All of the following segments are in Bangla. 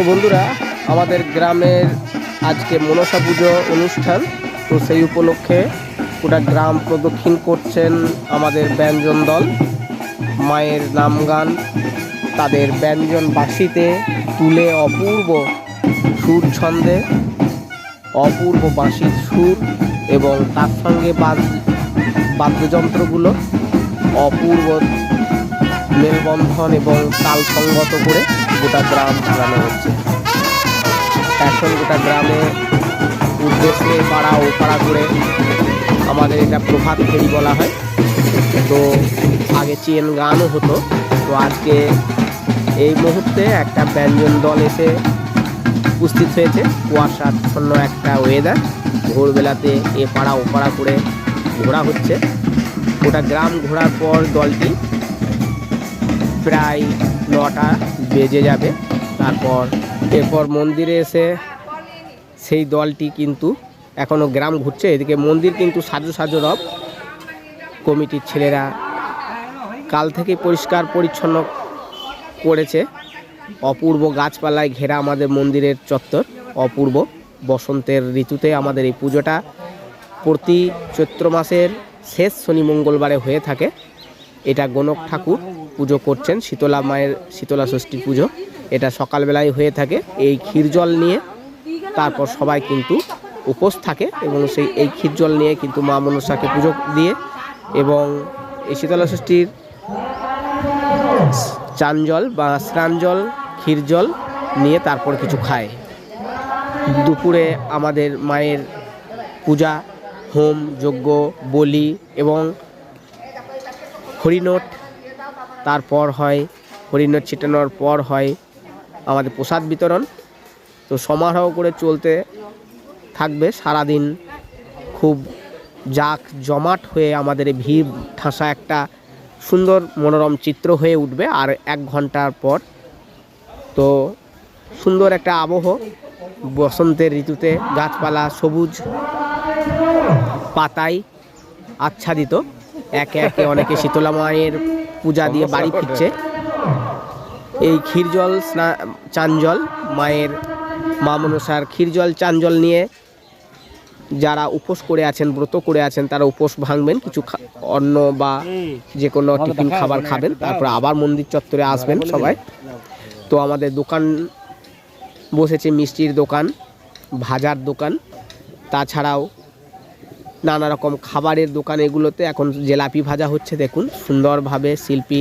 তো বন্ধুরা, আমাদের গ্রামের আজকে মনসা পুজো অনুষ্ঠান। তো সেই উপলক্ষে গোটা গ্রাম প্রদক্ষিণ করছেন আমাদের ব্যঞ্জন দল। মায়ের নাম গান, তাদের ব্যঞ্জন বাঁশিতে তুলে অপূর্ব সুর ছন্দে, অপূর্ব বাঁশির সুর এবং তার সঙ্গে বাদ বাদ্যযন্ত্রগুলো অপূর্ব মেলবন্ধন এবং তাল সঙ্গত করে গোটা গ্রাম চালানো হচ্ছে। এখন গোটা গ্রামে উদ্দেশ্যে পাড়া ও পাড়া করে আমাদের এটা প্রভাত ফেরি বলা হয়। তো আগে চেন গানও হতো। তো আজকে এই মুহূর্তে একটা ব্যঞ্জন দল এসে উপস্থিত হয়েছে। কুয়াশাচ্ছন্ন একটা ওয়েদার ভোরবেলাতে এ পাড়া ও পাড়া করে ঘোরা হচ্ছে। গোটা গ্রাম ঘোরার পর দলটি প্রায় নটা বেজে যাবে। তারপর এরপর মন্দিরে এসে সেই দলটি কিন্তু এখনও গ্রাম ঘুরছে। এদিকে মন্দির কিন্তু সাজো সাজো রব। কমিটির ছেলেরা কাল থেকে পরিষ্কার পরিচ্ছন্ন করেছে। অপূর্ব গাছপালায় ঘেরা আমাদের মন্দিরের চত্বর। অপূর্ব বসন্তের ঋতুতে আমাদের এই পুজোটা প্রতি চৈত্র মাসের শেষ শনি মঙ্গলবারে হয়ে থাকে। এটা গণক ঠাকুর পুজো করছেন শীতলা মায়ের শীতলা ষষ্ঠীর পুজো। এটা সকালবেলায় হয়ে থাকে। এই ক্ষীর জল নিয়ে তারপর সবাই কিন্তু উপোস থাকে এবং সেই এই ক্ষীর জল নিয়ে কিন্তু মা মনসাকে পুজো দিয়ে এবং এই শীতলা ষষ্ঠীর চান জল বা স্নান জল, ক্ষীর জল নিয়ে তারপর কিছু খায়। দুপুরে আমাদের মায়ের পূজা, হোম, যজ্ঞ, বলি এবং হরিনোট তারপর হয় হরিনোট ছিটানোর পর হয় আমাদের প্রসাদ বিতরণ। তো সমারোহ করে চলতে থাকবে সারাদিন। খুব জাক জমাট হয়ে আমাদের ভিড় ঠাসা একটা সুন্দর মনোরম চিত্র হয়ে উঠবে আর এক ঘণ্টার পর। তো সুন্দর একটা আবহ, বসন্তের ঋতুতে গাছপালা সবুজ, পাতায় আচ্ছাদিত। একে একে অনেকে শীতলা মায়ের পূজা দিয়ে বাড়ি ফিরছে। এই ক্ষীর জল স্না চান জল মায়ের মা মনসার ক্ষীর জল চান জল নিয়ে যারা উপোস করে আছেন ব্রত করে আছেন তারা উপোস ভাঙবেন কিছু খা- অন্ন বা যে কোনো টিফিন খাবার খাবেন তারপর আবার মন্দির চত্বরে আসবেন সবাই। তো আমাদের দোকান বসেছে মিষ্টির দোকান ভাজার দোকান তাছাড়াও নানা রকম খাবারের দোকান এগুলোতে এখন জেলাপি ভাজা হচ্ছে, দেখুন, সুন্দরভাবে শিল্পী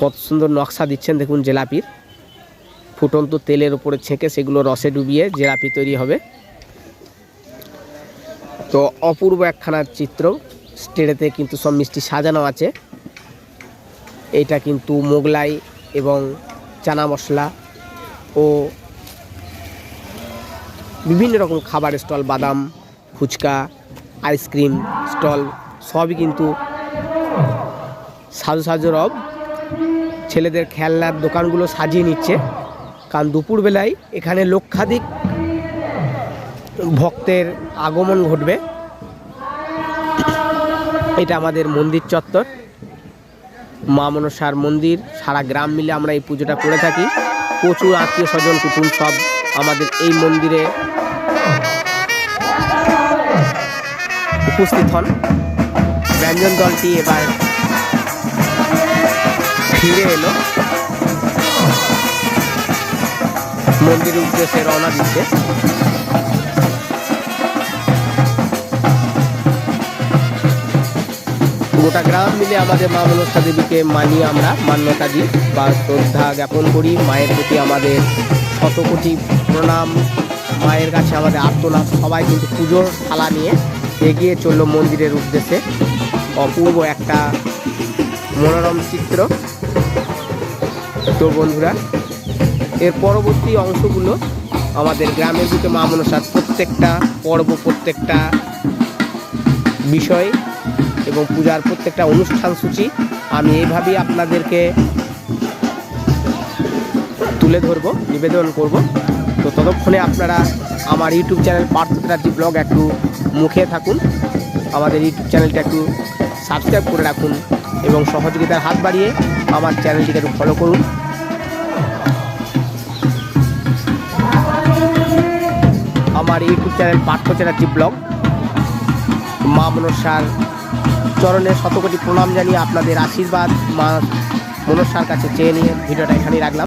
কত সুন্দর নকশা দিচ্ছেন, দেখুন, জেলাপির। ফুটন্ত তেলের উপরে ছেঁকে সেগুলো রসে ডুবিয়ে জেলাপি তৈরি হবে। তো অপূর্ব একখানা চিত্র স্টেডেতে কিন্তু সব মিষ্টি সাজানো আছে। এটা কিন্তু মোগলাই এবং চানা মশলা ও বিভিন্ন রকম খাবার স্টল, বাদাম, ফুচকা, আইসক্রিম স্টল, সবই কিন্তু সাজু সাজু রব ছেলেদের খেলনার দোকানগুলো সাজিয়ে নিচ্ছে। কারণ দুপুরবেলায় এখানে লক্ষাধিক ভক্তের আগমন ঘটবে। এটা আমাদের মন্দির চত্বর। মা মনসার মন্দির, সারা গ্রাম মিলে আমরা এই পুজোটা করে থাকি। প্রচুর আত্মীয় স্বজন কুটুম সব আমাদের এই মন্দিরে উপস্থিত হন। ব্যঞ্জন দলটি এবার ফিরে এলো। মন্দিরের উদ্দেশ্যে রওনা দিচ্ছে। গোটা গ্রাম মিলে আমাদের মা মনসা দেবীকে মানি আমরা, মান্যতা দিই। বা শ্রদ্ধা জ্ঞাপন করি। মায়ের প্রতি আমাদের শতকোটি প্রণাম। মায়ের কাছে আমাদের আত্মনাথ। সবাই কিন্তু পুজোর থালা নিয়ে এগিয়ে চলল মন্দিরের উদ্দেশ্যে। অপূর্ব একটা মনোরম চিত্র। তো বন্ধুরা, এর পরবর্তী অংশগুলো আমাদের গ্রামের দিকে মা মনসার প্রত্যেকটা পর্ব, প্রত্যেকটা বিষয় এবং পূজার প্রত্যেকটা অনুষ্ঠান সূচি আমি এইভাবেই আপনাদেরকে তুলে ধরবো, নিবেদন করব। তো ততক্ষণে আপনারা আমার ইউটিউব চ্যানেল পার্থ ব্লগ একটু মুখে থাকুন। আমাদের ইউটিউব চ্যানেলটা একটু সাবস্ক্রাইব করে রাখুন এবং সহযোগিতার হাত বাড়িয়ে আমার চ্যানেলটিকে একটু ফলো করুন। আমার YouTube channel Partha Chatterjee blog. মা মনসার চরণে শতকোটি প্রণাম জানিয়ে আপনাদের আশীর্বাদ। মা মনসার কাছে চেয়ে নিয়ে ভিডিওটা এখানেই রাখলাম।